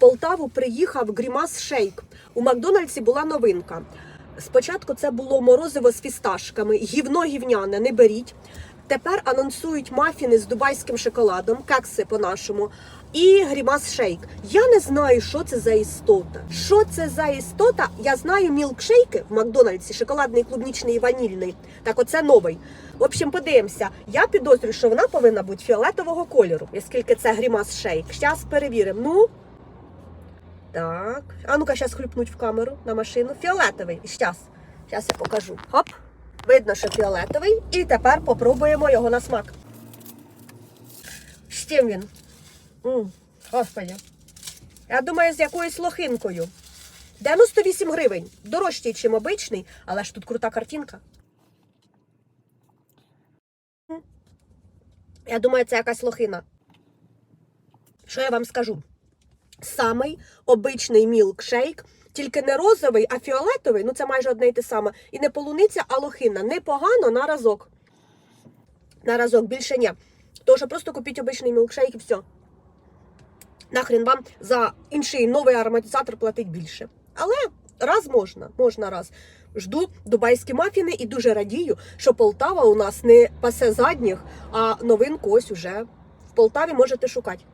Полтаву приїхав Грімас Шейк. У Макдональдсі була новинка. Спочатку це було морозиво з фісташками, гівно гівняне, не беріть. Тепер анонсують мафіни з дубайським шоколадом, кекси по-нашому, і грімас шейк. Я не знаю, що це за істота. Що це за істота? Я знаю мілкшейки в Макдональдсі, шоколадний, клубнічний і ванільний. Так, оце новий. В общем, подивимося. Я підозрюю, що вона повинна бути фіолетового кольору, оскільки це грімас шейк. Зараз перевіримо. Ну. Так. А ну-ка, зараз хлюпнуть в камеру на машину. Фіолетовий. Щас. Зараз я покажу. Хоп. Видно, що фіолетовий. І тепер попробуємо його на смак. З чим він? м господи. Я думаю, з якоюсь лохинкою. 98 гривень. Дорожчий, ніж обичний, але ж тут крута картинка. Я думаю, це якась лохина. Що я вам скажу? Самий обичний мілкшейк, тільки не розовий, а фіолетовий, ну це майже одне й те саме. І не полуниця, а лохина. Непогано на разок. На разок, більше ні. Що просто купіть обичний мілкшейк і все. Нахрен вам за інший новий ароматизатор платить більше. Але раз можна, можна раз. Жду дубайські мафіни і дуже радію, що Полтава у нас не пасе задніх, а новинку ось уже в Полтаві можете шукати.